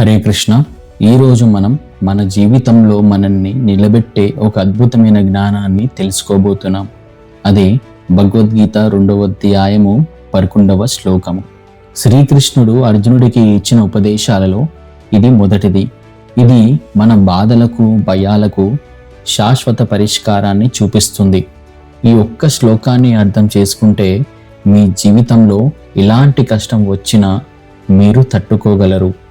హరే కృష్ణ. ఈరోజు మనం మన జీవితంలో మనల్ని నిలబెట్టే ఒక అద్భుతమైన జ్ఞానాన్ని తెలుసుకోబోతున్నాం. అదే భగవద్గీత రెండవ అధ్యాయము పదకొండవ శ్లోకము. శ్రీకృష్ణుడు అర్జునుడికి ఇచ్చిన ఉపదేశాలలో ఇది మొదటిది. ఇది మన బాధలకు భయాలకు శాశ్వత పరిష్కారాన్ని చూపిస్తుంది. ఈ ఒక్క శ్లోకాన్ని అర్థం చేసుకుంటే మీ జీవితంలో ఎలాంటి కష్టం వచ్చినా మీరు తట్టుకోగలరు.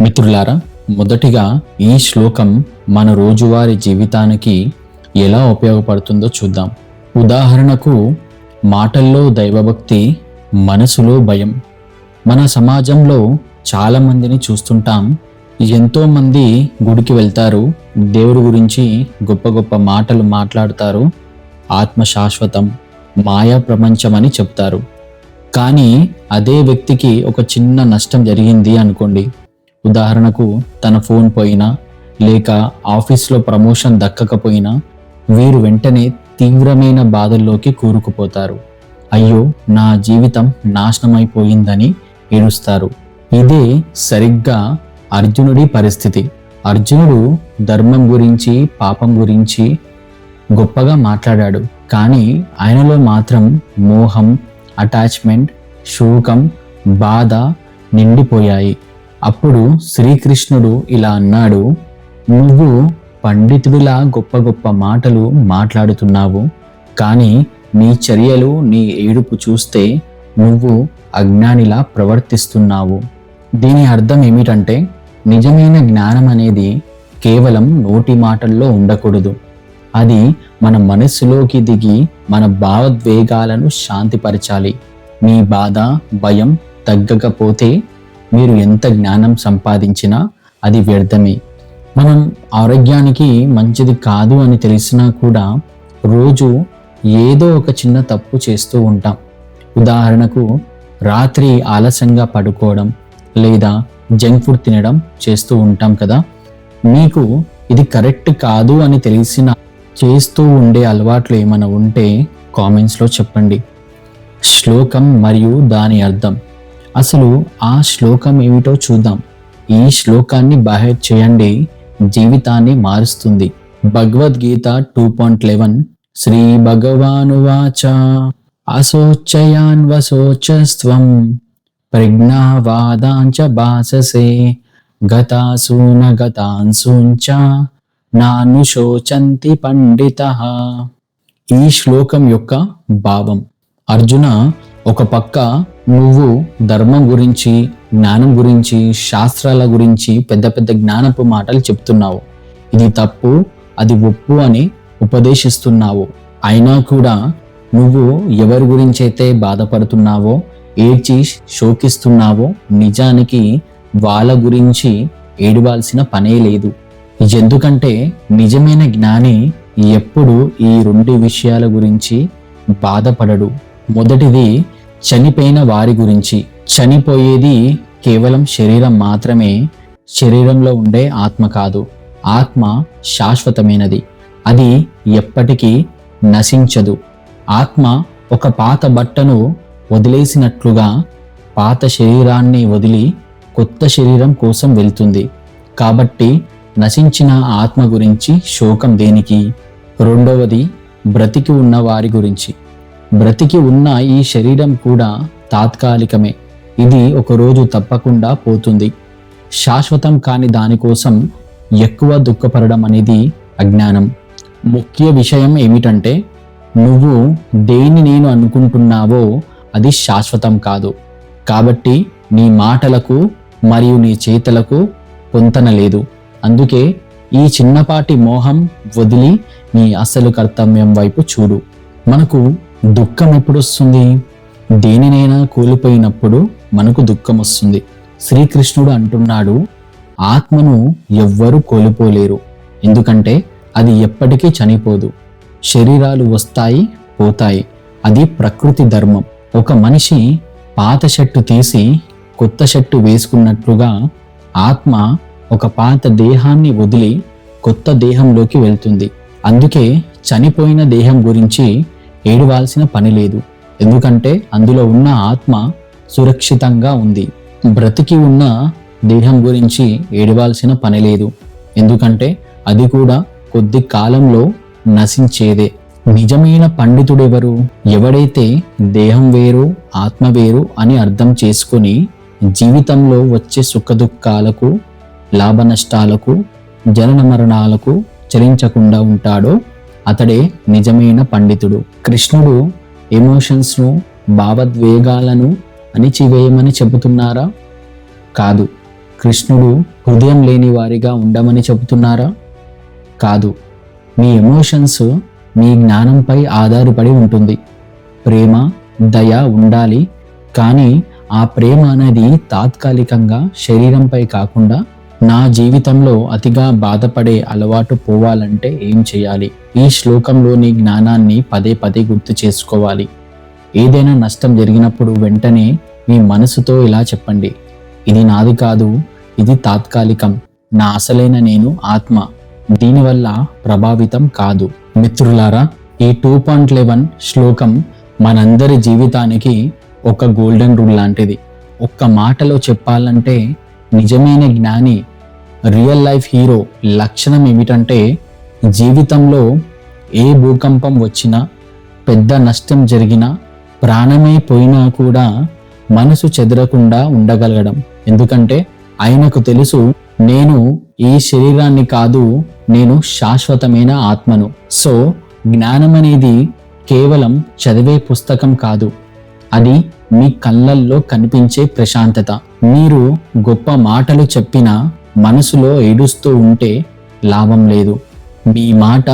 మిత్రులారా మొదటిగా ఈ శ్లోకం మన రోజువారీ జీవితానికి ఎలా ఉపయోగపడుతుందో చూద్దాం. ఉదాహరణకు మాటల్లో దైవభక్తి మనసులో భయం. మన సమాజంలో చాలామందిని చూస్తుంటాం. ఎంతోమంది గుడికి వెళ్తారు దేవుడి గురించి గొప్ప గొప్ప మాటలు మాట్లాడతారు. ఆత్మ శాశ్వతం మాయా ప్రపంచం అని చెప్తారు. కానీ అదే వ్యక్తికి ఒక చిన్న నష్టం జరిగింది అనుకోండి. ఉదాహరణకు తన ఫోన్ పోయినా లేక ఆఫీస్లో ప్రమోషన్ దక్కకపోయినా వీరు వెంటనే తీవ్రమైన బాధల్లోకి కూరుకుపోతారు. అయ్యో నా జీవితం నాశనమైపోయిందని ఏడుస్తారు. ఇదే సరిగ్గా అర్జునుడి పరిస్థితి. అర్జునుడు ధర్మం గురించి పాపం గురించి గొప్పగా మాట్లాడాడు. కానీ ఆయనలో మాత్రం మోహం అటాచ్మెంట్ శోకం బాధ నిండిపోయాయి. అప్పుడు శ్రీకృష్ణుడు ఇలా అన్నాడు నువ్వు పండితుడిలా గొప్ప గొప్ప మాటలు మాట్లాడుతున్నావు కానీ నీ చర్యలు నీ ఏడుపు చూస్తే నువ్వు అజ్ఞానిలా ప్రవర్తిస్తున్నావు. దీని అర్థం ఏమిటంటే నిజమైన జ్ఞానం అనేది కేవలం నోటి మాటల్లో ఉండకూడదు. అది మన మనస్సులోకి దిగి మన భావోద్వేగాలను శాంతిపరచాలి. నీ బాధ భయం తగ్గకపోతే మీరు ఎంత జ్ఞానం సంపాదించినా అది వ్యర్థమే. మనం ఆరోగ్యానికి మంచిది కాదు అని తెలిసినా కూడా రోజు ఏదో ఒక చిన్న తప్పు చేస్తూ ఉంటాం. ఉదాహరణకు రాత్రి ఆలస్యంగా పడుకోవడం లేదా జంక్ ఫుడ్ తినడం చేస్తూ ఉంటాం కదా. మీకు ఇది కరెక్ట్ కాదు అని తెలిసిన చేస్తూ ఉండే అలవాట్లు ఏమైనా ఉంటే కామెంట్స్లో చెప్పండి. శ్లోకం మరియు దాని అర్థం. అసలు ఆ శ్లోకం ఏమిటో చూద్దాం. ఈ శ్లోకాన్ని బాహ్య చేయండి జీవితాన్ని మారుస్తుంది. Bhagavad Gita two point eleven Shri భగవానువాచ అశోచయాన్ వశోచస్త్వం ప్రజ్ఞావాదాంచ భాససే గతాసూన గతాంశూంచ నాను శోచంతి పండిత. ఈ శ్లోకం యొక్క భావం. అర్జున ఒక పక్క నువ్వు ధర్మం గురించి జ్ఞానం గురించి శాస్త్రాల గురించి పెద్ద పెద్ద జ్ఞానపు మాటలు చెప్తున్నావు. ఇది తప్పు అది ఒప్పు అని ఉపదేశిస్తున్నావు. అయినా కూడా నువ్వు ఎవరి గురించి అయితే బాధపడుతున్నావో ఏడ్చి శోకిస్తున్నావో నిజానికి వాళ్ళ గురించి ఏడవాల్సిన పనే లేదు. ఎందుకంటే నిజమైన జ్ఞాని ఎప్పుడు ఈ రెండు విషయాల గురించి బాధపడడు. మొదటిది చనిపోయిన వారి గురించి. చనిపోయేది కేవలం శరీరం మాత్రమే. శరీరంలో ఉండే ఆత్మ కాదు. ఆత్మ శాశ్వతమైనది. అది ఎప్పటికీ నశించదు. ఆత్మ ఒక పాత బట్టను వదిలేసినట్లుగా పాత శరీరాన్ని వదిలి కొత్త శరీరం కోసం వెళ్తుంది. కాబట్టి నశించిన ఆత్మ గురించి శోకం దేనికి? రెండవది బ్రతికి ఉన్న వారి గురించి. బ్రతికి ఉన్న ఈ శరీరం కూడా తాత్కాలికమే. ఇది ఒకరోజు తప్పకుండా పోతుంది. శాశ్వతం కాని దానికోసం ఎక్కువ దుఃఖపడడం అనేది అజ్ఞానం. ముఖ్య విషయం ఏమిటంటే నువ్వు దేని నేను అనుకుంటున్నావో అది శాశ్వతం కాదు. కాబట్టి నీ మాటలకు మరియు నీ చేతలకు పొంతన లేదు. అందుకే ఈ చిన్నపాటి మోహం వదిలి నీ అసలు కర్తవ్యం వైపు చూడు. మనకు దుఃఖం ఎప్పుడు వస్తుంది దేనినైనా కోల్పోయినప్పుడు మనకు దుఃఖం వస్తుంది శ్రీకృష్ణుడు అంటున్నాడు ఆత్మను ఎవ్వరూ కోల్పోలేరు. ఎందుకంటే అది ఎప్పటికీ చనిపోదు. శరీరాలు వస్తాయి పోతాయి. అది ప్రకృతి ధర్మం. ఒక మనిషి పాత షర్టు తీసి కొత్త షర్టు వేసుకున్నట్లుగా ఆత్మ ఒక పాత దేహాన్ని వదిలి కొత్త దేహంలోకి వెళ్తుంది. అందుకే చనిపోయిన దేహం గురించి ఏడవాల్సిన పని లేదు. ఎందుకంటే అందులో ఉన్న ఆత్మ సురక్షితంగా ఉంది. బ్రతికి ఉన్న దేహం గురించి ఏడవాల్సిన పని లేదు. ఎందుకంటే అది కూడా కొద్ది కాలంలో నశించేదే. నిజమైన పండితుడెవరు? ఎవడైతే దేహం వేరు ఆత్మ వేరు అని అర్థం చేసుకొని జీవితంలో వచ్చే సుఖదుఖాలకు లాభ నష్టాలకు జనన మరణాలకు చలించకుండా ఉంటాడో అతడే నిజమైన పండితుడు. కృష్ణుడు ఎమోషన్స్ను భావోద్వేగాలను అణిచివేయమని చెబుతున్నారా? కాదు. కృష్ణుడు హృదయం లేని వారిగా ఉండమని చెబుతున్నారా? కాదు. మీ ఎమోషన్స్ మీ జ్ఞానంపై ఆధారపడి ఉంటుంది. ప్రేమ దయ ఉండాలి. కానీ ఆ ప్రేమ అనేది తాత్కాలికంగా శరీరంపై కాకుండా నా జీవితంలో అతిగా బాధపడే అలవాటు పోవాలంటే ఏం చేయాలి? ఈ శ్లోకంలోని జ్ఞానాన్ని పదే పదే గుర్తు చేసుకోవాలి. ఏదైనా నష్టం జరిగినప్పుడు వెంటనే మీ మనసుతో ఇలా చెప్పండి. ఇది నాది కాదు ఇది తాత్కాలికం. నా అసలైన నేను ఆత్మ. దీనివల్ల ప్రభావితం కాదు. మిత్రులారా ఈ టూ పాయింట్ లెవెన్ శ్లోకం మనందరి జీవితానికి ఒక గోల్డెన్ రూల్ లాంటిది. ఒక్క మాటలో చెప్పాలంటే నిజమైన జ్ఞాని రియల్ లైఫ్ హీరో లక్షణం ఏమిటంటే జీవితంలో ఏ భూకంపం వచ్చినా పెద్ద నష్టం జరిగినా ప్రాణమే పోయినా కూడా మనసు చెదరకుండా ఉండగలగడం. ఎందుకంటే ఆయనకు తెలుసు నేను ఈ శరీరాన్ని కాదు నేను శాశ్వతమైన ఆత్మను. సో జ్ఞానం అనేది కేవలం చదివే పుస్తకం కాదు. అది మీ కళ్ళల్లో కనిపించే ప్రశాంతత. మీరు గొప్ప మాటలు చెప్పినా మనసులో ఏడుస్తూ ఉంటే లాభం లేదు. మీ మాట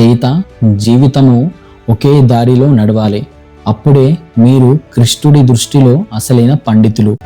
చేత జీవితము ఒకే దారిలో నడవాలి. అప్పుడే మీరు కృష్ణుడి దృష్టిలో అసలైన పండితులు.